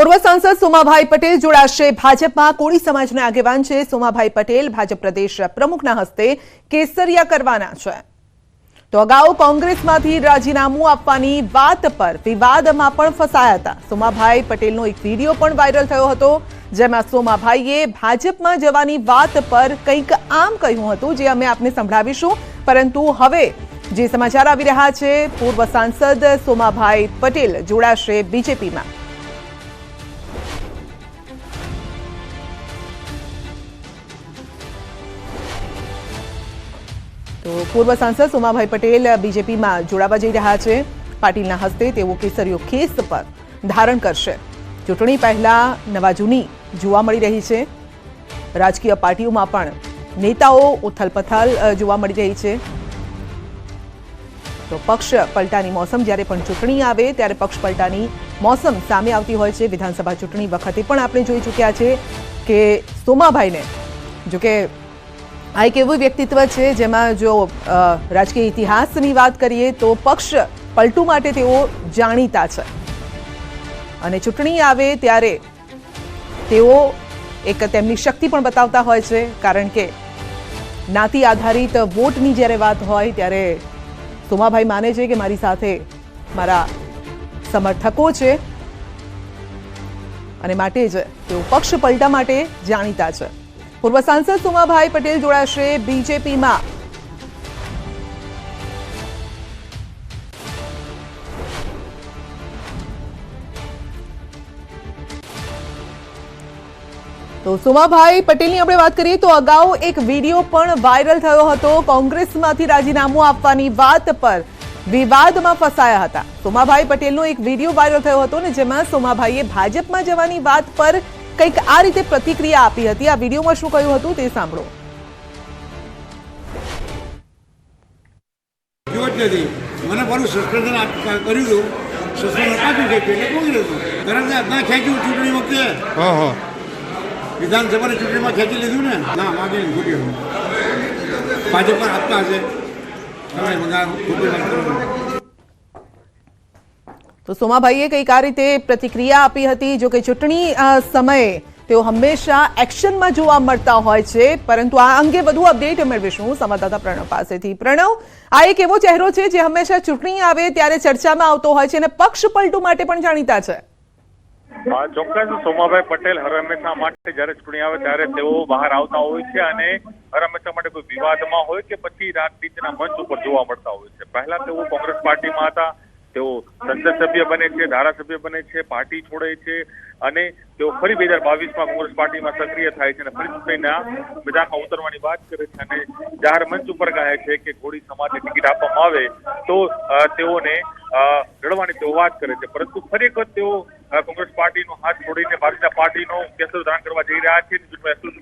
પૂર્વ સાંસદ સોમાભાઈ પટેલ જોડાશે. ભાજપમાં કોળી સમાજના આગેવાન છે સોમાભાઈ પટેલ. ભાજપ પ્રદેશ પ્રમુખના હસ્તે કેસરિયા કરવાના છે. તો અગાઉ કોંગ્રેસમાંથી રાજીનામું આપવાની વાત પર વિવાદમાં પણ ફસાયા હતા. સોમાભાઈ પટેલનો એક વીડિયો પણ વાયરલ થયો હતો, જેમાં સોમાભાઈએ ભાજપમાં જવાની વાત પર કંઈક આમ કહ્યું હતું, જે અમે આપને સંભળાવીશું. પરંતુ હવે જે સમાચાર આવી રહ્યા છે, પૂર્વ સાંસદ સોમાભાઈ પટેલ જોડાશે બીજેપીમાં. તો પૂર્વ સાંસદ સોમાભાઈ પટેલ બીજેપીમાં જોડાવા જઈ રહ્યા છે. પાટીલના હસ્તે તેઓ કેસરીયો ખેસ પર ધારણ કરશે. ચૂંટણી પહેલા નવા જૂની જોવા મળી રહી છે. રાજકીય પાર્ટીઓમાં પણ નેતાઓ ઉથલપથલ જોવા મળી રહી છે. તો પક્ષ પલટાની મોસમ જ્યારે પણ ચૂંટણી આવે ત્યારે પક્ષ પલટાની મોસમ સામે આવતી હોય છે. વિધાનસભા ચૂંટણી વખતે પણ આપણે જોઈ ચૂક્યા છે કે સોમાભાઈને જો કે આ એક એવું વ્યક્તિત્વ છે જેમાં જો રાજકીય ઇતિહાસની વાત કરીએ તો પક્ષ પલટું માટે તેઓ જાણીતા છે. અને ચૂંટણી આવે ત્યારે તેઓ એક તેમની શક્તિ પણ બતાવતા હોય છે, કારણ કે જ્ઞાતિ આધારિત વોટની જ્યારે વાત હોય ત્યારે સોમાભાઈ માને છે કે મારી સાથે મારા સમર્થકો છે અને માટે જ તેઓ પક્ષ પલટા માટે જાણીતા છે. પૂર્વ સાંસદ સોમાભાઈ પટેલ જોડાશે બીજેપીમાં. તો સોમાભાઈ પટેલની આપણે વાત કરીએ તો અગાઉ એક વીડિયો પણ વાયરલ થયો હતો કોંગ્રેસમાંથી રાજીનામું આપવાની વાત પર વિવાદમાં ફસાયા હતા. સોમાભાઈ પટેલનો એક વીડિયો વાયરલ થયો હતો ને જેમાં સોમાભાઈએ ભાજપમાં જવાની વાત પર કંઈક આ રીતે પ્રતિક્રિયા આપી હતી. આ વિડીયોમાં શું કહ્યું હતું તે સાંભળો. નથી મને મારું સસ્પેન્શન કર્યું હતું. સસ્પેન્શન આપ્યું છે એટલે કોંગ્રેસનું કારણ કે ના ખેંચ્યું ચૂંટણી વખતે. હા હા. વિધાનસભાની ચૂંટણીમાં ખેંચી લીધું ને? ના માગે ખોટી ભાજપ પર આપતા હશે. તમે બધા ખોટી વાત કરો તો સોમાભાઈએ કંઈક આ રીતે પ્રતિક્રિયા આપી હતી. જો કે ચૂંટણી સમયે તેઓ હંમેશા એક્શનમાં જોવા મળતા હોય છે. પરંતુ આ અંગે વધુ અપડેટ મેળવીશું સંવાદદાતા પ્રણવ પાસેથી. પ્રણવ, આ એક એવો ચહેરો છે જે હંમેશા ચૂંટણી આવે ત્યારે ચર્ચામાં આવતો હોય છે અને પક્ષ પલટું માટે પણ જાણીતા છે. ચોક્કસ સોમાભાઈ પટેલ હર હંમેશા માટે જયારે ચૂંટણી આવે ત્યારે તેઓ બહાર આવતા હોય છે અને હર હંમેશા માટે કોઈ વિવાદમાં હોય કે પછી રાજનીતિના મંચ ઉપર જોવા મળતા હોય છે. પહેલા તેઓ કોંગ્રેસ પાર્ટીમાં હતા તેઓ સંસદ સભ્ય બને છે, ધારાસભ્ય બને છે, પાર્ટી છોડે છે અને તેઓ ફરી બે હજાર બાવીસમાં કોંગ્રેસ પાર્ટીમાં સક્રિય થાય છે અને ફરી ચૂંટણીના મેદાનમાં ઉતરવાની વાત કરે છે અને જાહેર મંચ ઉપર કહે છે કે ઘોડી સમાજને ટિકિટ આપવામાં આવે તો તેઓને રડવાની તેઓ વાત કરે છે. પરંતુ ફરી વખત તેઓ કોંગ્રેસ પાર્ટીનો હાથ છોડીને ભારતીય પાર્ટીનો કેસર ધારણ કરવા જઈ રહ્યા છે.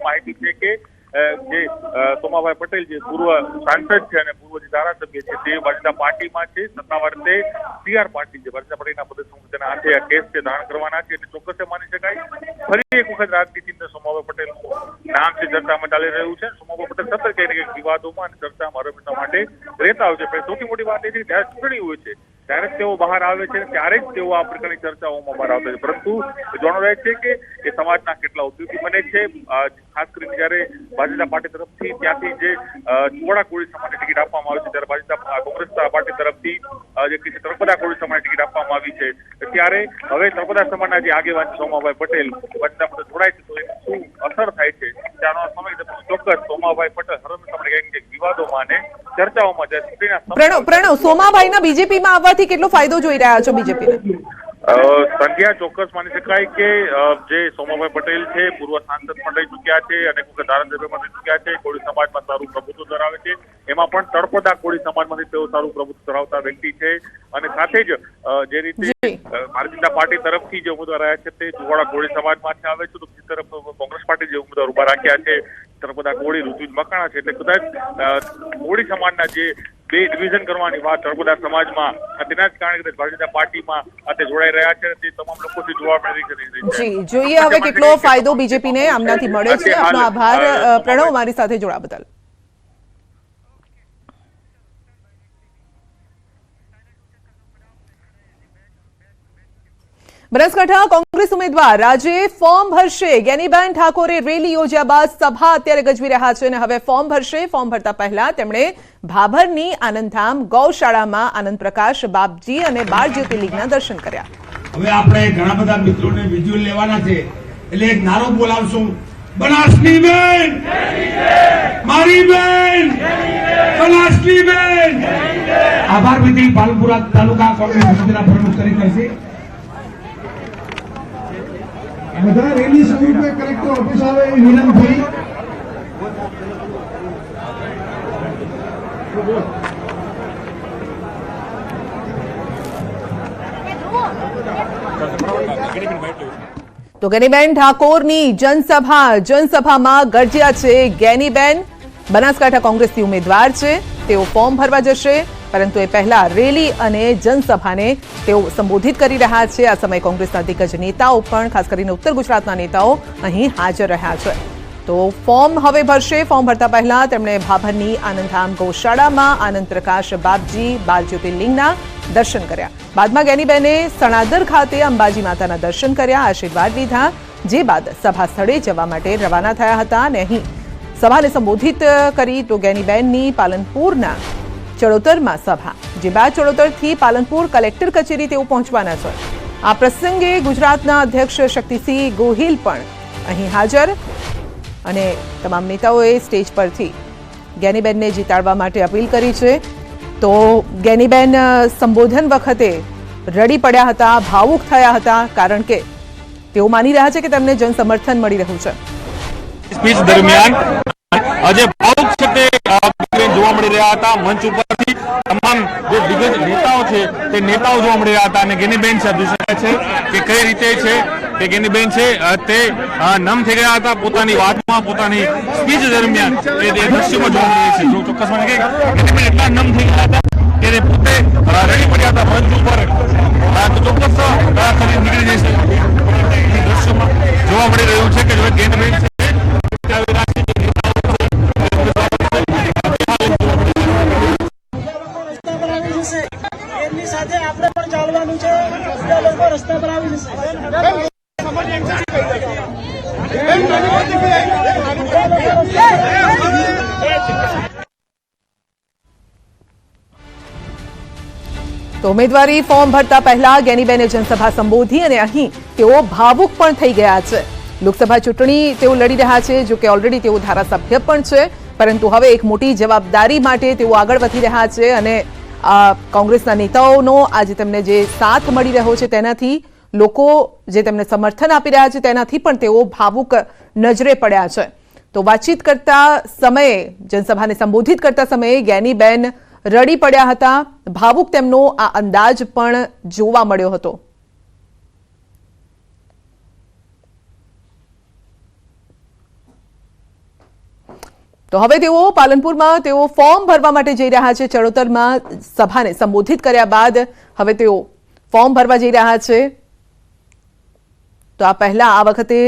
માહિતી છે કે જે સોમાભાઈ પટેલ જે પૂર્વ સાંસદ છે અને પૂર્વ જે ધારાસભ્ય છે, તે ભારતીય પાર્ટીમાં છે. સત્તાવાર તે સીઆર પાર્ટી છે. ભારતીય પાર્ટીના પ્રદેશ તેના હાથે આ કેસ છે, ધારણ કરવાના છે એટલે ચોક્કસ માની શકાય. ફરી એક વખત રાજનીતિને સોમાભાઈ પટેલ નામ છે, ચર્ચામાં ચાલી રહ્યું છે. સોમાભાઈ પટેલ સતત કંઈક વિવાદોમાં અને ચર્ચામાં હંમેશા માટે રહેતા હોય છે. સૌથી મોટી વાત એ છે કે ચૂંટણી હોય છે. ત્યારે જ તેઓ બહાર આવે છે ત્યારે જ તેઓ આ પ્રકારની ચર્ચાઓમાં બહાર આવતા છે. પરંતુ રહે છે કે એ સમાજના કેટલા ઉપયોગી બને છે ખાસ કરીને જ્યારે ભાજપા પાર્ટી તરફથી ત્યાંથી જે અ, કોળી સમાજની ટિકિટ આપવામાં આવી છે ત્યારે ભાજપા કોંગ્રેસ પાર્ટી તરફથી જે કે છે તળપદા કોળી સમાજની ટિકિટ આપવામાં આવી છે. ત્યારે હવે તળપદા સમાજના જે આગેવાન સોમાભાઈ પટેલ ભાજપા જોડાય છે તો એની શું અસર થાય છે ત્યાંનો સમય ચોક્કસ સોમાભાઈ પટેલ હરમ તમને ને વિવાદોમાં અને ચર્ચાઓમાં જાય ચૂંટણીના પ્રણવ પ્રણવ સોમાભાઈના બીજેપીમાં આવવાથી કેટલો ફાયદો જોઈ રહ્યા છો બીજેપીને અ, ચોક્કસ માની શકાય કે જે સોમાભાઈ પટેલ છે પૂર્વ સાંસદ પણ રહી ચૂક્યા છે અને ધારાસભ્ય પણ રહી ચૂક્યા છે કોળી સમાજમાં સારું પ્રભુત્વ ધરાવે છે. એમાં પણ તળપદા કોળી સમાજમાંથી તેઓ સારું પ્રભુત્વ ધરાવતા વ્યક્તિ છે અને સાથે જ જે રીતે. ભારતીય જનતા પાર્ટી તરફથી જે ઉમેદવાર રહ્યા છે તે જુવાડા કોળી સમાજમાંથી આવે છે. તો બીજી તરફ કોંગ્રેસ પાર્ટી જે ઉમેદવાર ઊભા રાખ્યા છે તળપદા કોળી ઋતુજ મકાણા છે એટલે કદાચ કોળી સમાજના જે બે ડિવિઝન કરવાની વાત તળપદા સમાજમાં તેના જ, કારણે ભારતીય જનતા પાર્ટીમાં તે જોડાઈ રહ્યા છે તે તમામ લોકોથી જોવા મળી રહી છે. જી, જોઈએ હવે કેટલો ફાયદો બીજેપીને આમનાથી મળે છે. આપનો આભાર. પ્રણવ, મારી સાથે જોડા બદલ. બનાસકાંઠા કોંગ્રેસ ઉમેદવાર આજે ફોર્મ ભરશે. જ્ઞાનીબેન ઠાકોરે રેલી યોજ્યા બાદ સભા અત્યારે ગજવી રહ્યા છે અને હવે ફોર્મ ભરશે. ફોર્મ ભરતા પહેલા તેમણે ભાભરની આનંદધામ ગૌશાળામાં આનંદ પ્રકાશ બાપજી અને બાળ જ્યોતિર્લિંગના દર્શન કર્યા. હવે આપણે ઘણા બધા મિત્રોને વિઝ્યુઅલ લેવાના છે. એટલે એક નારો બોલાવશું. બનાસની બેન! મારી બેન! બનાસની બેન! આભાર વિધિ પાલપુરા તાલુકા કોંગ્રેસ પ્રમુખ તરીકે બધા રેલી સ્વરૂપે કલેક્ટર ઓફિસ આવે એ વિનંતી. તો ગેનીબેન ઠાકોરની જનસભા, જનસભામાં ગરજ્યા છે ગેનીબેન. બનાસકાંઠા કોંગ્રેસની ઉમેદવાર છે, તેઓ ફોર્મ ભરવા જશે. પરંતુ એ પહેલા રેલી અને જનસભાને તેઓ સંબોધિત કરી રહ્યા છે. આ સમયે કોંગ્રેસના દિગ્ગજ નેતાઓ પણ, ખાસ કરીને ઉત્તર ગુજરાતના નેતાઓ, અહીં હાજર રહ્યા છે. તો ફોર્મ હવે ભરશે. ફોર્મ ભરતા પહેલા તેમણે ભાભરની આનંદધામ ગૌશાળામાં આનંદ પ્રકાશ બાપજી, બાલ જ્યોતિર્લિંગના દર્શન કર્યા. બાદમાં ગેનીબેને સણાદર ખાતે અંબાજી માતાના દર્શન કર્યા, આશીર્વાદ લીધા, જે બાદ સભા સ્થળે જવા માટે રવાના થયા હતા અને અહીં સભાને સંબોધિત કરી તો ગેનીબેનની પાલનપુરના ચડોતરમાં સભા, જે બાદ ચડોતરથી પાલનપુર કલેક્ટર કચેરી તેઓ પહોંચવાના છે. આ પ્રસંગે ગુજરાતના અધ્યક્ષ શક્તિસિંહ ગોહિલ પણ અહીં હાજર અને તમામ નેતાઓએ સ્ટેજ પરથી જ્ઞાનીબેનને જીતાડવા માટે અપીલ કરી છે. તો જ્ઞાનીબેન સંબોધન વખતે રડી પડ્યા હતા, ભાવુક થયા હતા, કારણ કે તેઓ માની રહ્યા છે કે તેમને જન સમર્થન મળી રહ્યું છે. સ્પીચ દરમિયાન આજે મળી રહ્યા હતા. મંચ ઉપરથી તમામ જે દિગ્ગજ નેતાઓ છે, તે નેતાઓ જોવા મળી રહ્યા હતા અને ગેનીબેન જોઈ શકાય છે, કે કઈ રીતે છે, કે ગેનીબેન છે તે નમ થઈ ગયા હતા પોતાની વાતમાં, પોતાની સ્પીચ દરમિયાન. એ દ્રશ્યમાં જોવા મળી છે. ચોક્કસપણે ગેનીબેન એટલા નમ થઈ ગયા હતા કે પોતે રડી પડ્યા હતા. મંચ ઉમેદવારી ફોર્મ ભરતા પહેલા ગેનીબેને જનસભા સંબોધી અને અહીં તેઓ ભાવુક પણ થઈ ગયા છે. લોકસભા ચૂંટણી તેઓ લડી રહ્યા છે જો કે ઓલરેડી તેઓ ધારાસભ્ય પણ છે, પરંતુ હવે એક મોટી જવાબદારી માટે તેઓ આગળ વધી રહ્યા છે અને કોંગ્રેસના નેતાઓનો આજે તેમને જે સાથ મળી રહ્યો છે તેનાથી, લોકો જે તેમને સમર્થન આપી રહ્યા છે તેનાથી પણ તેઓ ભાવુક નજરે પડ્યા છે. તો વાતચીત કરતા સમયે, જનસભાને સંબોધિત કરતા સમયે જ્ઞાનીબેન રડી પડ્યા હતા. ભાવુક તેમનો આ અંદાજ પણ જોવા મળ્યો હતો. તો હવે તેઓ પાલનપુરમાં તેઓ ફોર્મ ભરવા માટે જઈ રહ્યા છે. ચડોતરમાં સભાને સંબોધિત કર્યા બાદ હવે તેઓ ફોર્મ ભરવા જઈ રહ્યા છે. તો આ પહેલા આ વખતે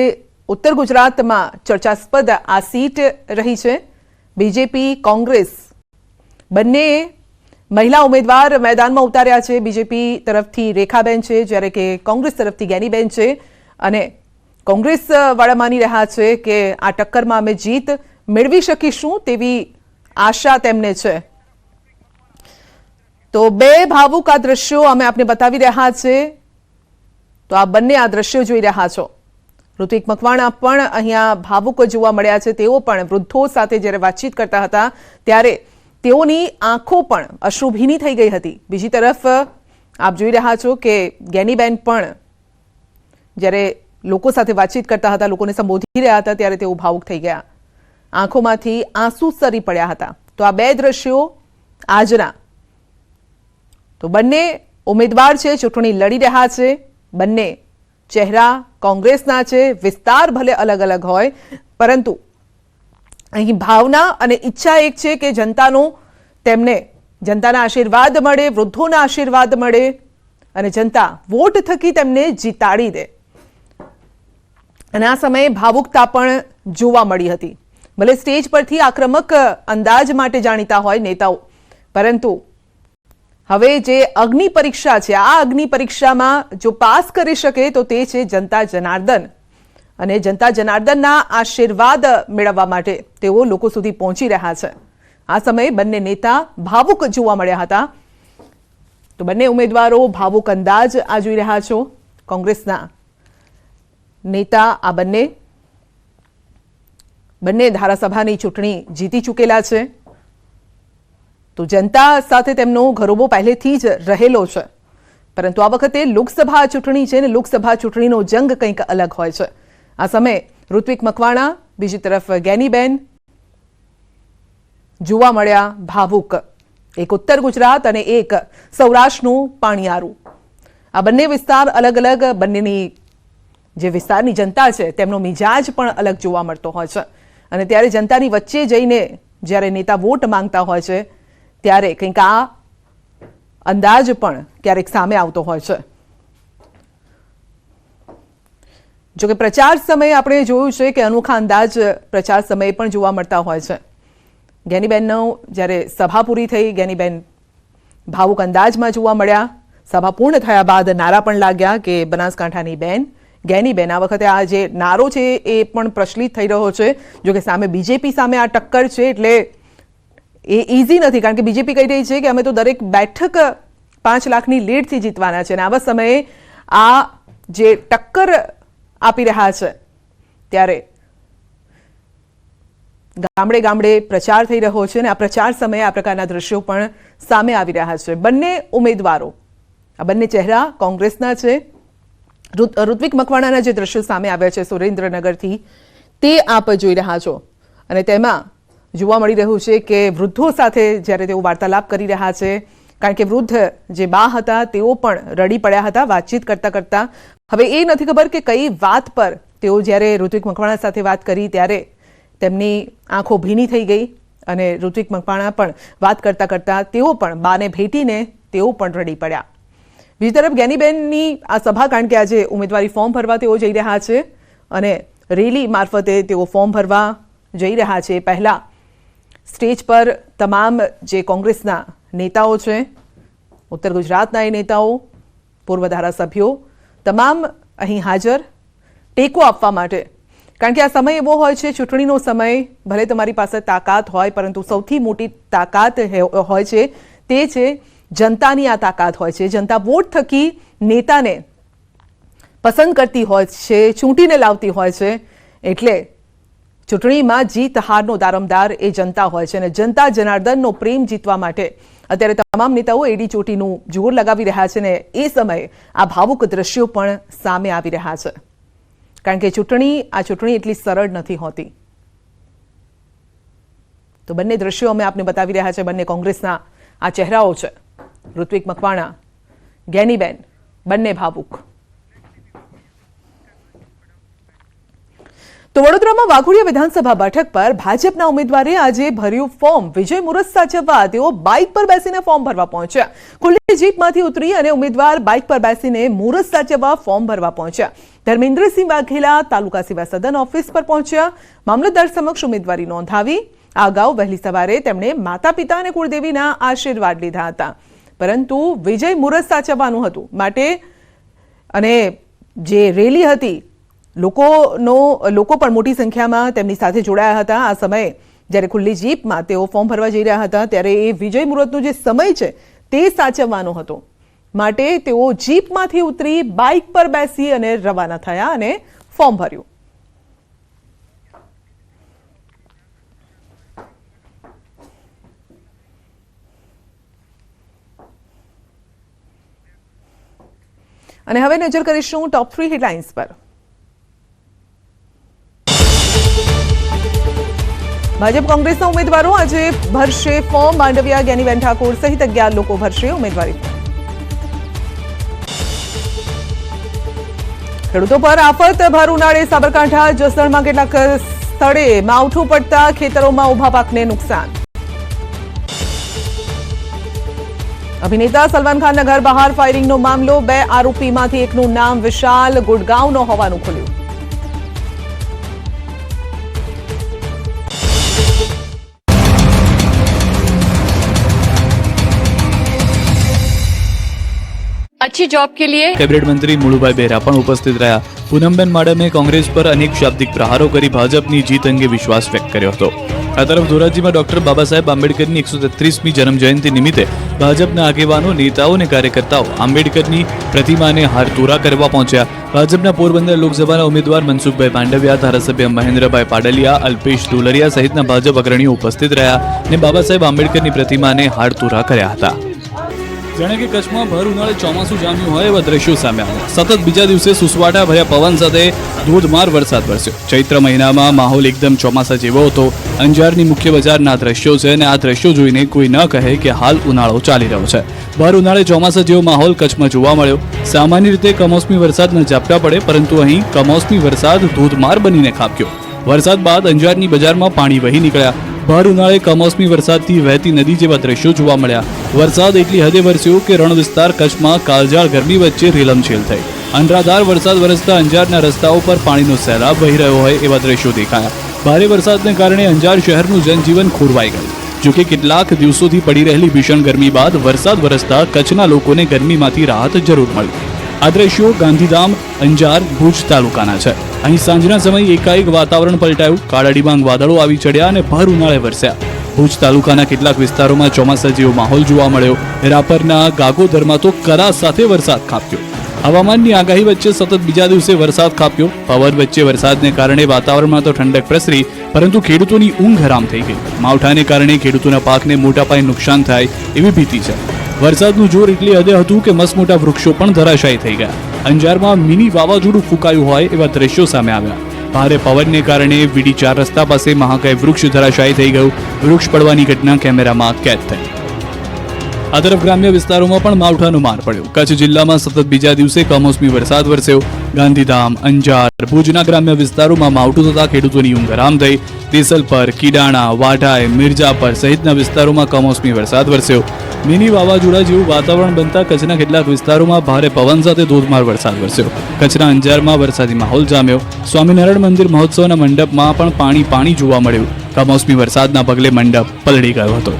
ઉત્તર ગુજરાતમાં ચર્ચાસ્પદ આ સીટ રહી છે. બીજેપી, કોંગ્રેસ બંને મહિલા ઉમેદવાર મેદાનમાં ઉતાર્યા છે. બીજેપી તરફથી રેખાબેન છે, જ્યારે કે કોંગ્રેસ તરફથી જ્ઞાનીબેન છે. અને કોંગ્રેસ વાળા માની રહ્યા છે કે આ ટક્કરમાં અમે જીત મેળવી શકીશું તેવી આશા તેમને છે. તો બે ભાવુક આ દ્રશ્યો અમે આપને બતાવી રહ્યા છે. તો આ બંને આ દ્રશ્યો જોઈ રહ્યા છો. ઋત્વિક મકવાણા પણ અહીંયા ભાવુકો જોવા મળ્યા છે. તેઓ પણ વૃદ્ધો સાથે જ્યારે વાતચીત કરતા હતા, ત્યારે તેઓની આંખો પણ અશ્રુભીની થઈ ગઈ હતી. બીજી તરફ, આપ જોઈ રહ્યા છો કે ગેનીબેન પણ જ્યારે લોકો સાથે વાતચીત કરતા હતા, લોકોને સંબોધી રહ્યા હતા, ત્યારે તેઓ ભાવુક થઈ ગયા. આંખોમાંથી આંસુ સરી પડ્યા હતા. તો આ બે દ્રશ્યો આજના. તો બંને ઉમેદવાર છે, ચૂંટણી લડી રહ્યા છે. બંને ચહેરા કોંગ્રેસના છે. વિસ્તાર ભલે અલગ અલગ હોય, પરંતુ અહીં ભાવના અને ઈચ્છા એક છે કે જનતાનો તેમને જનતાના આશીર્વાદ મળે, વૃદ્ધોના આશીર્વાદ મળે અને જનતા વોટ થકી તેમને જીતાડી દે. અને આ સમયે ભાવુકતા પણ જોવા મળી હતી. ભલે સ્ટેજ પરથી આક્રમક અંદાજ માટે જાણીતા હોય નેતાઓ, પરંતુ હવે જે અગ્નિ પરીક્ષા છે, આ અગ્નિ પરીક્ષામાં જો પાસ કરી શકે તો તે છે જનતા જનાર્દન. અને જનતા જનાર્દનના આશીર્વાદ મેળવવા માટે તેઓ લોકો સુધી પહોંચી રહ્યા છે. આ સમયે બંને નેતા ભાવુક જોવા મળ્યા હતા. તો બંને ઉમેદવારો ભાવુક અંદાજ આ જોઈ રહ્યા છો. કોંગ્રેસના નેતા આ બંને બંને ધારાસભાની ચૂંટણી જીતી ચૂકેલા છે. તો જનતા સાથે તેમનો ઘરોબો પહેલેથી જ રહેલો છે. પરંતુ આ વખતે લોકસભા ચૂંટણી છે ને લોકસભા ચૂંટણીનો જંગ કંઈક અલગ હોય છે. આ સમયે ઋત્વિક મકવાણા, બીજી તરફ ગેનીબેન, જોવા મળ્યા ભાવુક. એક ઉત્તર ગુજરાત અને એક સૌરાષ્ટ્રનું પાણીયારું. આ બંને વિસ્તાર અલગ અલગ, બંનેની જે વિસ્તારની જનતા છે, તેમનો મિજાજ પણ અલગ જોવા મળતો હોય છે. અને ત્યારે જનતાની વચ્ચે જઈને જ્યારે નેતા વોટ માંગતા હોય છે, ત્યારે કંઈક આ અંદાજ પણ ક્યારેક સામે આવતો હોય છે. જોકે પ્રચાર સમયે આપણે જોયું છે કે અનોખા અંદાજ પ્રચાર સમયે પણ જોવા મળતા હોય છે. ગેનીબેનનો જ્યારે સભા પૂરી થઈ, ગેનીબેન ભાવુક અંદાજમાં જોવા મળ્યા. સભા પૂર્ણ થયા બાદ નારા પણ લાગ્યા કે બનાસકાંઠાની બેન, ગેનીબેન, આ વખતે આ જે નારો છે એ પણ પ્રચલિત થઈ રહ્યો છે. જોકે સામે બીજેપી સામે આ ટક્કર છે એટલે એ ઇઝી નથી, કારણ કે બીજેપી કહી રહી છે કે અમે તો દરેક બેઠક પાંચ લાખની લીડથી જીતવાના છે. અને આવા સમયે આ જે ટક્કર આપી રહ્યા છે. ત્યારે ગામડે ગામડે પ્રચાર થઈ રહ્યો છે અને આ પ્રચાર સમયે આ પ્રકારના દ્રશ્યો પણ સામે આવી રહ્યા છે. બંને ઉમેદવારો, આ બંને ચહેરા કોંગ્રેસના છે. ઋત- ઋત્વિક મકવાણાના જે દ્રશ્યો સામે આવ્યા છે, સુરેન્દ્રનગરથી, તે આપ જોઈ રહ્યા છો. અને તેમાં જોવા મળી રહ્યું છે કે વૃદ્ધો સાથે જ્યારે તેઓ વાર્તાલાપ કરી રહ્યા છે કારણ કે વૃદ્ધ જે બા હતા, તેઓ પણ રડી પડ્યા હતા વાતચીત કરતા કરતા. હવે એ નથી ખબર કે કઈ વાત પર તેઓ જ્યારે ઋત્વિક મકવાણા સાથે વાત કરી ત્યારે તેમની આંખો ભીની થઈ ગઈ અને ઋત્વિક મકવાણા પણ વાત કરતા કરતા તેઓ પણ બાને ભેટીને તેઓ પણ રડી પડ્યા. બીજી તરફ ગેનીબેનની આ સભા, કારણ કે આજે ઉમેદવારી ફોર્મ ભરવા તેઓ જઈ રહ્યા છે અને રેલી મારફતે તેઓ ફોર્મ ભરવા જઈ રહ્યા છે. પહેલા સ્ટેજ પર તમામ જે કોંગ્રેસના નેતાઓ છે, ઉત્તર ગુજરાતના એ નેતાઓ, પૂર્વ ધારાસભ્યો, તમામ અહીં હાજર, ટેકો આપવા માટે. કારણ કે આ સમય એવો હોય છે, ચૂંટણીનો સમય, ભલે તમારી પાસે તાકાત હોય, પરંતુ સૌથી મોટી તાકાત હોય છે, તે છે જનતાની આ તાકાત હોય છે. જનતા વોટ થકી નેતાને પસંદ કરતી હોય છે, ચૂંટીને લાવતી હોય છે, એટલે ચૂંટણીમાં જીત હારનો દારમદાર એ જનતા હોય છે અને જનતા જનાર્દનનો પ્રેમ જીતવા માટે અત્યારે તમામ નેતાઓ એડી ચોટીનું જોર લગાવી રહ્યા છે ને એ સમયે આ ભાવુક દ્રશ્યો પણ સામે આવી રહ્યા છે. કારણ કે ચૂંટણી, આ ચૂંટણી એટલી સરળ નથી હોતી. તો બંને દ્રશ્યો અમે આપને બતાવી રહ્યા છે. બંને કોંગ્રેસના આ ચહેરાઓ છે. ઋત્વિક મકવાણા, ગેનીબેન, બંને ભાવુક. તો વડોદરામાં વાઘોડિયા વિધાનસભા બેઠક પર ભાજપના ઉમેદવારે આજે ભર્યું ફોર્મ. વિજય મુહૂર્ત સાચવવા તેઓ બાઇક પર બેસીને ફોર્મ ભરવા પહોંચ્યા. ખુલ્લી જીપમાંથી ઉતરી અને ઉમેદવાર બાઇક પર બેસીને મુહૂર્ત સાચવવા ફોર્મ ભરવા પહોંચ્યા. ધર્મેન્દ્રસિંહ વાઘેલા તાલુકા સેવા સદન ઓફિસ પર પહોંચ્યા. મામલતદાર સમક્ષ ઉમેદવારી નોંધાવી. આ અગાઉ વહેલી સવારે તેમણે માતા પિતા અને કુળદેવીના આશીર્વાદ લીધા હતા. પરંતુ વિજય મુહૂર્ત સાચવવાનું હતું. માટે અને જે રેલી હતી લોકોનો, લોકો પણ મોટી સંખ્યામાં તેમની સાથે જોડાયા હતા. આ સમયે જ્યારે ખુલ્લી જીપમાં તેઓ ફોર્મ ભરવા જઈ રહ્યા હતા, ત્યારે એ વિજય મુહૂર્તનો જે સમય છે તે સાચવવાનો હતો. માટે તેઓ જીપમાંથી ઉતરી બાઇક પર બેસી અને રવાના થયા અને ફોર્મ ભર્યું. અને હવે નજર કરીશું ટોપ થ્રી હેડલાઇન્સ પર. ભાજપ કોંગ્રેસના ઉમેદવારો આજે ભરશે ફોર્મ. માંડવિયા જ્ઞાનીબેન ઠાકોર સહિત અગિયાર લોકો ભરશે ઉમેદવારી ખેડૂતો પર આફત, ભર ઉનાળે, સાબરકાંઠા જસદણમાં કેટલાક સ્થળે માવઠું પડતા ખેતરોમાં ઊભા પાકને નુકસાન. અભિનેતા સલમાન ખાનના ઘર બહાર ફાયરિંગનો મામલો. બે આરોપીમાંથી એકનું નામ વિશાલ ગુડગાંવનો હોવાનું ખુલ્યું. अच्छी जॉब के लिए કેબિનેટ મંત્રી મુળુભાઈ બેરા પણ ઉપસ્થિત રહ્યા પૂનમબેન માડમે કોંગ્રેસ પર અનેક શાબ્દિક પ્રહારો કરી ભાજપની જીત અંગે વિશ્વાસ વ્યક્ત કર્યો હતો આ તરફ ધોરાજીમાં ડોક્ટર બાબા સાહેબ આંબેડકરની એકસો તેત્રીસમી જન્મ જયંતિ નિમિત્તે ભાજપના આગેવાનો નેતાઓ અને કાર્યકર્તાઓ આંબેડકરની પ્રતિમાને હારતોરા કરવા પહોંચ્યા ભાજપના પોરબંદર લોકસભાના ઉમેદવાર મનસુખભાઈ માંડવિયા ધારાસભ્ય મહેન્દ્રભાઈ પાડલિયા અલ્પેશ દુલરિયા સહિતના ભાજપ અગ્રણીઓ ઉપસ્થિત રહ્યા અને બાબા સાહેબ આંબેડકરની પ્રતિમાને હારતોરા કર્યા હતા જાણે કે કચ્છમાં ભર ઉનાળે ચોમાસું જામ્યું હોય એવા દ્રશ્યો સામે આવ્યા. સતત બીજા દિવસે સુસવાટા ભર્યા પવન સાથે ધોધમાર વરસાદ વરસ્યો. ચૈત્ર મહિનામાં માહોલ એકદમ ચોમાસા જેવો હતો. અંજારની મુખ્ય બજારના દ્રશ્યો છે અને આ દ્રશ્યો જોઈને કોઈ ન કહે કે હાલ ઉનાળો ચાલી રહ્યો છે. ભર ઉનાળે ચોમાસા જેવો માહોલ કચ્છમાં જોવા મળ્યો. સામાન્ય રીતે કમોસમી વરસાદના ઝાપટા પડે, પરંતુ અહીં કમોસમી વરસાદ ધોધમાર બનીને ખાબક્યો. વરસાદ બાદ અંજારની બજારમાં પાણી વહી નીકળ્યા. ભર ઉનાળે કમોસમી વરસાદથી વહેતી નદી જેવા દ્રશ્યો જોવા મળ્યા વરસાદ એટલી હદે વરસ્યો કે રણ વિસ્તાર કચ્છમાં કાળઝાળ ગરમી વચ્ચે રેલમછેલ થઈ અનરાધાર વરસાદ વરસતા અંજારના રસ્તાઓ પર પાણીનો સહેલાબ વહી રહ્યો હોય એવા દ્રશ્યો દેખાયા ભારે વરસાદને કારણે અંજાર શહેરનું જનજીવન ખોરવાઈ ગયું જોકે કેટલાક દિવસોથી પડી રહેલી ભીષણ ગરમી બાદ વરસાદ વરસતા કચ્છના લોકોને ગરમીમાંથી રાહત જરૂર મળી આ દ્રશ્યો ગાંધીધામ, અંજાર, ભુજ તાલુકાના છે. અહીં સાંજના સમયે એકાએક વાતાવરણ પલટાયું. કાળા ડિબાંગ વાદળો આવી ચડ્યા અને ભર ઉનાળે વરસ્યા. ભુજ તાલુકાના કેટલાક વિસ્તારોમાં ચોમાસા જેવો માહોલ જોવા મળ્યો. રાપરના ગાગોધરમાં તો કરા સાથે વરસાદ ખાપ્યો હવામાનની આગાહી વચ્ચે સતત બીજા દિવસે વરસાદ ખાપ્યો પવન વચ્ચે વરસાદને કારણે વાતાવરણમાં તો ઠંડક પ્રસરી, પરંતુ ખેડૂતોની ઊંઘ હરામ થઈ ગઈ. માવઠાને કારણે ખેડૂતોના પાકને મોટા પાયે નુકસાન થાય એવી ભીતિ છે. વરસાદનું જોર એટલી હદે હતું કે મસમોટા વૃક્ષો પણ ધરાશાયી થઈ ગયા. અંજારમાં મિની વાવાઝોડું ફૂંકાયું હોય એવા દ્રશ્યો સામે આવ્યા. ભારે પવનને કારણે વીડી ચાર રસ્તા પાસે મહાકાય વૃક્ષ ધરાશાયી થઈ ગયું. વૃક્ષ પડવાની ઘટના કેમેરામાં કેદ થઈ. આ તરફ ગ્રામ્ય વિસ્તારોમાં પણ માવઠાનો માર પડ્યો. કચ્છ જિલ્લામાં સતત બીજા દિવસે કમોસમી વરસાદ વરસ્યો. ગાંધીધામ, અંજાર, ભુજના ગ્રામ્ય વિસ્તારોમાં માવઠું થતા ખેડૂતોની ઊંઘ આરામ થઈ. દેસલપર કીડાણા વાઢાઈ મિર્જાપર સહિતના વિસ્તારોમાં કમોસમી વરસાદ વરસ્યો. મિની વાવાઝોડા જેવું વાતાવરણ બનતા કચ્છના કેટલાક વિસ્તારોમાં ભારે પવન સાથે ધોધમાર વરસાદ વરસ્યો. કચ્છના અંજારમાં વરસાદી માહોલ જામ્યો. સ્વામિનારાયણ મંદિર મહોત્સવના મંડપમાં પણ પાણી પાણી જોવા મળ્યું. કમોસમી વરસાદના પગલે મંડપ પલળી ગયો હતો.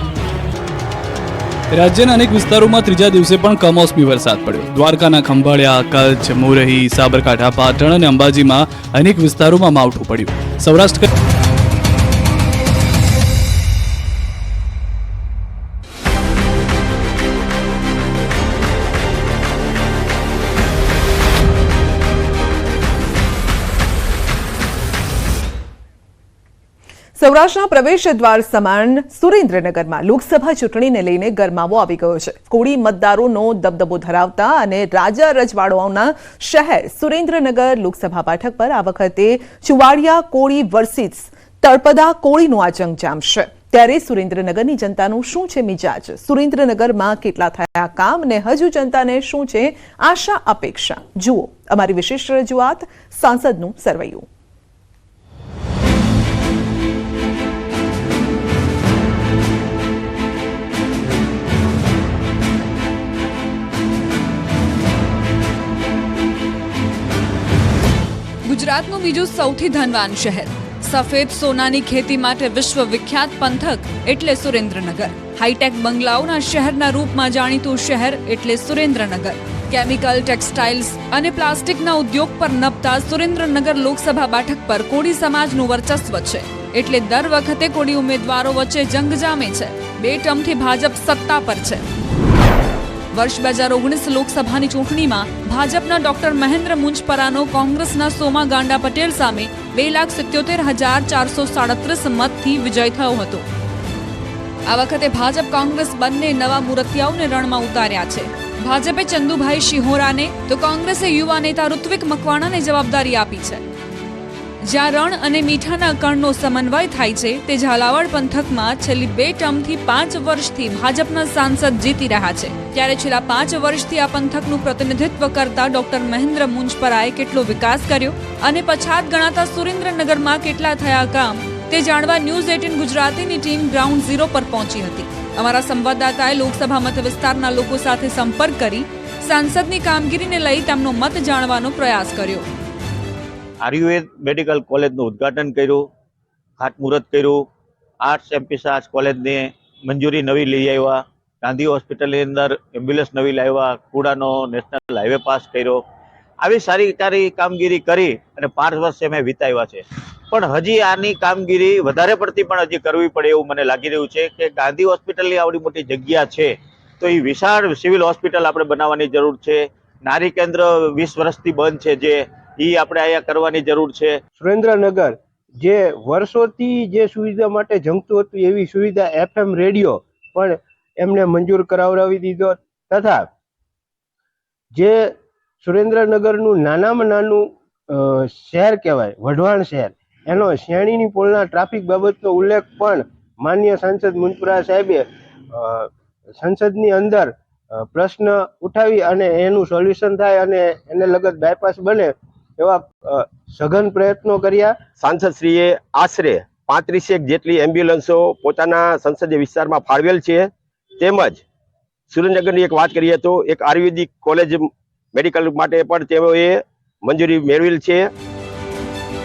રાજ્યના અનેક વિસ્તારોમાં ત્રીજા દિવસે પણ કમોસમી વરસાદ પડ્યો. દ્વારકાના ખંભાળિયા, કચ્છ, મોરહી, સાબરકાંઠા, પાટણ અને અંબાજીમાં અનેક વિસ્તારોમાં માવઠું પડ્યું. સૌરાષ્ટ્ર સૌરાષ્ટ્રના પ્રવેશ દ્વાર સમાન સુરેન્દ્રનગરમાં લોકસભા ચૂંટણીને લઈને ગરમાવો આવી ગયો છે. કોળી મતદારોનો દબદબો ધરાવતા અને રાજા રજવાડાઓના શહેર સુરેન્દ્રનગર લોકસભા બેઠક પર આ વખતે ચુવાડિયા કોળી વર્સિસ તળપદા કોળીનો આ જંગ જામશે. ત્યારે સુરેન્દ્રનગરની જનતાનું શું છે મિજાજ? સુરેન્દ્રનગરમાં કેટલા થયા કામ ને હજુ જનતાને શું છે આશા અપેક્ષા? જુઓ અમારી વિશિષ્ટ રજૂઆત, સાંસદનું સરવૈયું. ગુજરાતનું બીજું સૌથી ધનવાન શહેર. સફેદ સોનાની ખેતી માટે વિશ્વ વિખ્યાત પંથક એટલે સુરેન્દ્રનગર. હાઈટેક બંગલાઓના શહેરના રૂપમાં જાણીતું શહેર એટલે સુરેન્દ્રનગર. કેમિકલ ટેક્સટાઇલ્સ અને પ્લાસ્ટિકના ઉદ્યોગ પર નભતા સુરેન્દ્રનગર લોકસભા બેઠક પર કોળી સમાજનું વર્ચસ્વ છે. એટલે દર વખતે કોળી ઉમેદવારો વચ્ચે જંગ જામે છે. બે ટર્મથી ભાજપ સત્તા પર છે. વર્ષ બે હજાર ઓગણીસ લોકસભાની ચૂંટણીમાં ભાજપના ડોક્ટર મહેન્દ્ર મુંજપરાનો કોંગ્રેસના સોમા ગાંડા પટેલ સામે બે લાખ સિત્યોતેર હજાર ચારસો સાડત્રીસ મતથી વિજય થયો હતો. આ વખતે ભાજપ કોંગ્રેસ બંને નવા મૂર્તિયાઓને રણમાં ઉતાર્યા છે. ભાજપે ચંદુભાઈ શિહોરાને, તો કોંગ્રેસે યુવા નેતા ઋત્વિક મકવાણાને જવાબદારી આપી છે. જ્યાં રણ અને મીઠાના કણનો સમન્વય થાય છે, તે ઝાલાવાડ પંથકમાં છેલ્લી બે ટર્મથી પાંચ વર્ષથી ભાજપના સાંસદ જીતી રહ્યા છે. ત્યારે છેલ્લા પાંચ વર્ષથી આ પંથકનું પ્રતિનિધિત્વ કરતા ડોક્ટર મહેન્દ્ર મુંજપરાએ કેટલો વિકાસ કર્યો અને પછાત ગણાતા સુરેન્દ્રનગરમાં કેટલા થયા કામ, તે જાણવા ન્યૂઝ એટીન ગુજરાતીની ટીમ ગ્રાઉન્ડ ઝીરો પર પહોંચી હતી. અમારા સંવાદદાતાએ લોકસભા મત વિસ્તારના લોકો સાથે સંપર્ક કરી સાંસદની કામગીરીને લઈ તેમનો મત જાણવાનો પ્રયાસ કર્યો. આયુર્વેદ મેડિકલ કોલેજનું ઉદ્ઘાટન કર્યું, ખાતમુહૂર્ત કર્યું, આર્ટ્સ એમપીસ આર્ટ્સ કોલેજને મંજૂરી નવી લઈ આવ્યા, ગાંધી હોસ્પિટલની અંદર એમ્બ્યુલન્સ નવી લાવ્યા, કુડાનો નેશનલ હાઈવે પાસ કર્યો. આવી સારી સારી કામગીરી કરી અને પાંચ વર્ષ અમે વિતાવ્યા છે. પણ હજી આની કામગીરી વધારે પડતી પણ હજી કરવી પડે એવું મને લાગી રહ્યું છે કે ગાંધી હોસ્પિટલની આવડી મોટી જગ્યા છે, તો એ વિશાળ સિવિલ હોસ્પિટલ આપણે બનાવવાની જરૂર છે. નારી કેન્દ્ર વીસ વર્ષથી બંધ છે જે એ આપણે અહીંયા કરવાની જરૂર છે. સુરેન્દ્રનગર, જે વર્ષોથી જે સુવિધા માટે જંગતું હતું એવી સુવિધા એફએમ રેડિયો પણ એમને મંજૂર કરાવડાવી દીધો તથા જે સુરેન્દ્રનગરનું નાનામાં નાનું શહેર કહેવાય, વઢવાણ શહેર, એનો શ્રેણીની પોલના ટ્રાફિક બાબતનો ઉલ્લેખ પણ માન્ય સાંસદ મુનપુરા સાહેબે સંસદની અંદર પ્રશ્ન ઉઠાવી અને એનું સોલ્યુશન થાય અને એને લગત બાયપાસ બને એવા સઘન પ્રયત્નો કર્યા. સાંસદશ્રીએ આશરે પાંત્રીસેક જેટલી એમ્બ્યુલન્સો પોતાના સંસદીય વિસ્તારમાં ફાળવેલ છે. તેમજ સુરેન્દ્રનગરની એક વાત કરીએ તો એક આયુર્વેદિક કોલેજ મેડિકલ માટે પણ તેઓએ મંજૂરી મેળવેલ છે.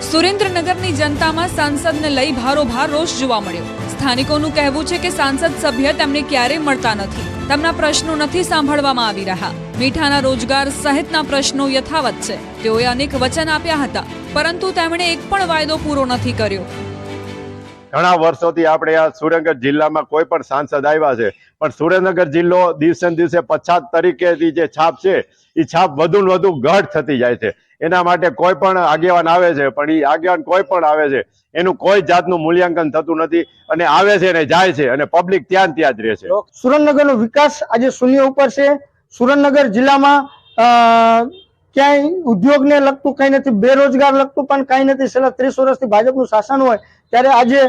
સુરેન્દ્રનગરની જનતામાં સાંસદને લઈ ભારોભાર રોષ જોવા મળ્યો. સ્થાનિકોનું કહેવું છે કે સાંસદ સભ્ય તેમને ક્યારેય મળતા નથી. તેમના પ્રશ્નો નથી સાંભળવામાં આવી રહ્યા. મીઠાના રોજગાર સહિતના પ્રશ્નો યથાવત છે. તેઓએ અનેક વચન આપ્યા હતા, પરંતુ તેમણે એક પણ વાયદો પૂરો નથી કર્યો. ઘણા વર્ષોથી આપણે આ સુરેન્દ્રનગર જિલ્લામાં કોઈ પણ સાંસદ આવ્યા છે, પણ સુરેન્દ્રનગર જિલ્લો દિવસે દિવસે પછાત તરીકે જે છાપ છે એ છાપ વધુ ને વધુ ઘટ થતી જાય છે. એના માટે કોઈ પણ આગેવાન આવે છે, પણ એ આગેવાન કોઈ પણ આવે છે, એનું કોઈ જાતનું મૂલ્યાંકન થતું નથી અને આવે છે અને જાય છે અને પબ્લિક ત્યાં ત્યાં જ રહે છે. સુરેન્દ્રનગરનો વિકાસ આજે શૂન્ય ઉપર છે. સુરેન્દ્રનગર જિલ્લામાં ક્યાંય ઉદ્યોગને લગતું કંઈ નથી, બેરોજગાર લગતું પણ કાંઈ નથી. છેલ્લા ત્રીસ વર્ષથી ભાજપનું શાસન હોય, ત્યારે આજે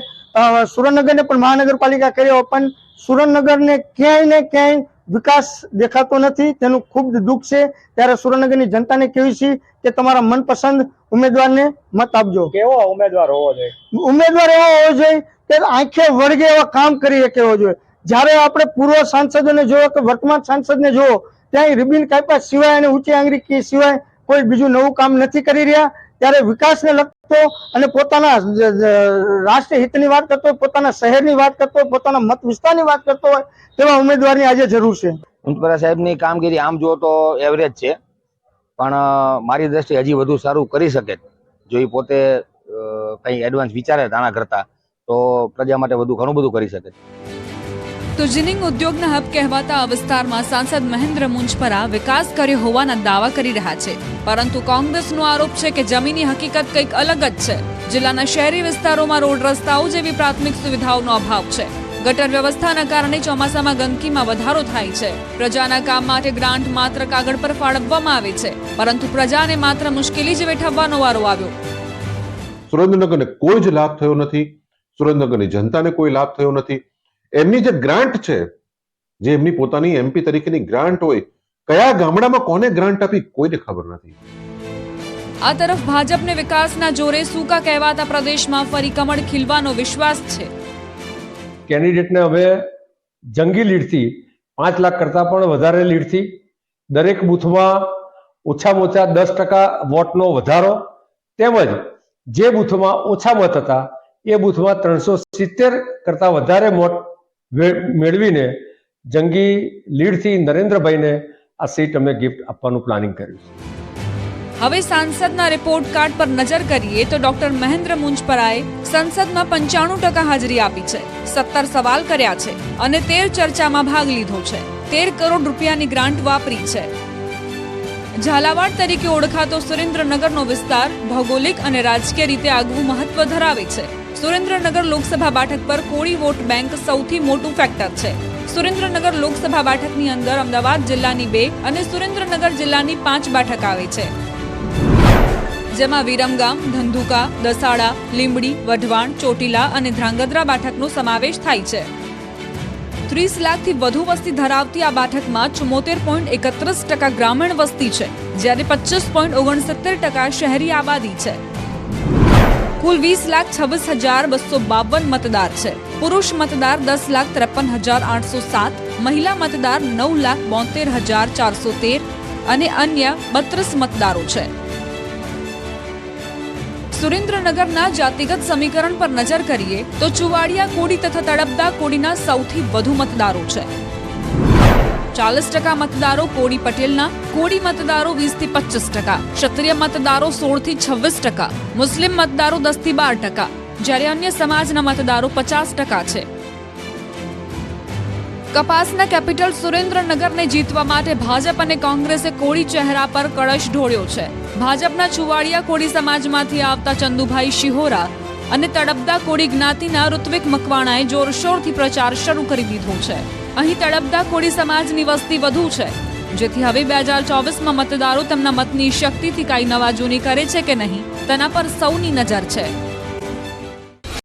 સુરેન્દ્રનગરને પણ મહાનગરપાલિકા કર્યો પણ સુરેન્દ્રનગરને ક્યાંય ને ક્યાંય વિકાસ દેખાતો નથી તેનું ખૂબ દુઃખ છે. ત્યારે સુરેન્દ્રનગરની જનતાને કહેવી છે કે તમારા મનપસંદ ઉમેદવારને મત આપજો. કેવો ઉમેદવાર હોવો જોઈએ? ઉમેદવાર એવો હોવો જોઈએ કે આંખે વળગે એવા કામ કરી શકે હોવો જોઈએ. જ્યારે આપણે પૂર્વ સાંસદોને જોયો કે વર્તમાન સાંસદને જોવો ત્યાં રિબિન કાપ્યા સિવાય અને ઊંચી આંગળી કી સિવાય કોઈ બીજું નવું કામ નથી કરી રહ્યા. ત્યારે વિકાસને લગતો અને પોતાના રાષ્ટ્રીય હિતની વાત કરતો હોય, પોતાના શહેરની વાત કરતો હોય, પોતાના મત વિસ્તારની વાત કરતો હોય, તેવા ઉમેદવારની આજે જરૂર છે. મુનપરા સાહેબની કામગીરી આમ જો તો એવરેજ છે, પણ મારી દ્રષ્ટિએ હજી વધુ સારું કરી શકે જો એ પોતે કંઈ એડવાન્સ વિચારે આના કરતા, તો પ્રજા માટે વધુ ઘણું બધું કરી શકે તો જીનિંગ ઉદ્યોગના હબ કહેવાતા આ વિસ્તારમાં સાંસદ મહેન્દ્ર મુંજપરા વિકાસ કર્યો હોવાના દાવા કરી રહ્યા છે. પરંતુ કોંગ્રેસનો આરોપ છે કે જમીનની હકીકત કંઈક અલગ જ છે. જિલ્લાના શહેરી વિસ્તારોમાં રોડ રસ્તાઓ જેવી પ્રાથમિક સુવિધાઓનો અભાવ છે. ગટર વ્યવસ્થાના કારણે ચોમાસામાં ગંદકીમાં વધારો થાય છે. પ્રજાના કામ માટે ગ્રાન્ટ માત્ર કાગળ પર ફાળવવામાં આવે છે. પરંતુ પ્રજાને માત્ર મુશ્કેલી જ વેઠવવાનો વારો આવ્યો. સુરેન્દ્રનગરને કોઈ જ લાભ થયો નથી. સુરેન્દ્રનગરની જનતાને કોઈ લાભ થયો નથી. એમની જે ગ્રાન્ટ છે જે એમની પોતાની એમપી તરીકેની ગ્રાન્ટ હોય કયા ગામડામાં કોને ગ્રાન્ટ આપી કોઈને ખબર નથી. આ તરફ ભાજપને વિકાસના જોરે સૂકા કહેવાતા પ્રદેશમાં ફરી કમળ ખીલવાનો વિશ્વાસ છે. કેન્ડિડેટને હવે જંગી લીડથી પાંચ લાખ કરતાં પણ વધારે લીડથી દરેક બૂથમાં ઓછામાં ઓછા દસ ટકા વોટનો વધારો તેમજ જે બૂથમાં ઓછા મત હતા એ બૂથમાં ત્રણસો સિત્તેર કરતાં વધારે મત મેળવીને જંગી લીડથી નરેન્દ્રભાઈને આ સીટ અમે ગિફ્ટ આપવાનું પ્લાનિંગ કર્યું છે. હવે સાંસદના રિપોર્ટ કાર્ડ પર નજર કરીએ તો ડોક્ટર મહેન્દ્ર મુંજપરાએ સંસદમાં પંચાણું ટકા હાજરી આપી છે. સત્તર સવાલ કર્યા છે અને તેર ચર્ચામાં ભાગ લીધો છે. તેર કરોડ રૂપિયાની ગ્રાન્ટ વાપરી છે. ઝાલાવાડ તરીકે ઓળખાતો સુરેન્દ્રનગરનો વિસ્તાર ભૌગોલિક અને રાજકીય રીતે આગવું મહત્વ ધરાવે છે. સુરેન્દ્રનગર લોકસભા બેઠક પર કોળી વોટ બેંક સૌથી મોટું ફેક્ટર છે. સુરેન્દ્રનગર લોકસભા બેઠકની અંદર અમદાવાદ જિલ્લાની બે અને સુરેન્દ્રનગર જિલ્લાની પાંચ બેઠક આવે છે. જેમાં વિરમગામ, ધંધુકા, દસાડા, લીંબડી, વઢવાણ, ચોટીલા અને ધ્રાંગધ્રા બેઠકનો સમાવેશ થાય છે. ત્રીસ લાખથી વધુ વસ્તી ધરાવતી આ બેઠકમાં ચુમ્મોતેર પોઈન્ટ એકત્રીસ ટકા ગ્રામીણ વસ્તી છે, જ્યારે પચીસ પોઈન્ટ ઓગણસિત્તેર ટકા શહેરી આબાદી છે. કુલ વીસ લાખ છવ્વીસ હજાર બસો બાવન મતદાર છે. પુરુષ મતદાર દસ લાખ ત્રેપન હજાર આઠસો સાત, મહિલા મતદાર નવ લાખ બોતેર હજાર ચારસો તેર અને અન્ય બત્રીસ મતદારો છે. સુરેન્દ્રનગરના જાતિગત સમીકરણ પર નજર કરીએ તો ચુવાડિયા કોડી તથા તળપદા કોડીના સૌથી વધુ મતદારો છે. ચાલીસ ટકા મતદારો કોડી પટેલના કોડી મતદારો વીસથી પચીસ ટકા ક્ષત્રિય મતદારો સોળથી છવ્વીસ ટકા મુસ્લિમ મતદારો દસથી બાર ટકા જ્યારે અન્ય સમાજના મતદારો પચાસ ટકા છે કપાસના કેપિટલ સુરેન્દ્રનગરને જીતવા માટે ભાજપ અને કોંગ્રેસે કોળી ચહેરા પર કળશ ઢોળ્યો છે ભાજપના છુવાડિયા કોળી સમાજમાંથી આવતા ચંદુભાઈ શિહોરા અને તડબદા કોળી જ્ઞાતિના ઋત્વિક મકવાણાએ જોરશોરથી પ્રચાર શરૂ કરી દીધો છે અહીં તડબદા કોળી સમાજની વસ્તી વધુ છે. જેથી હવે બે હજાર ચોવીસમાં મતદારો તેમના મતની શક્તિથી કાંઈ નવા જૂની કરે છે કે નહીં, તેના પર સૌની નજર છે.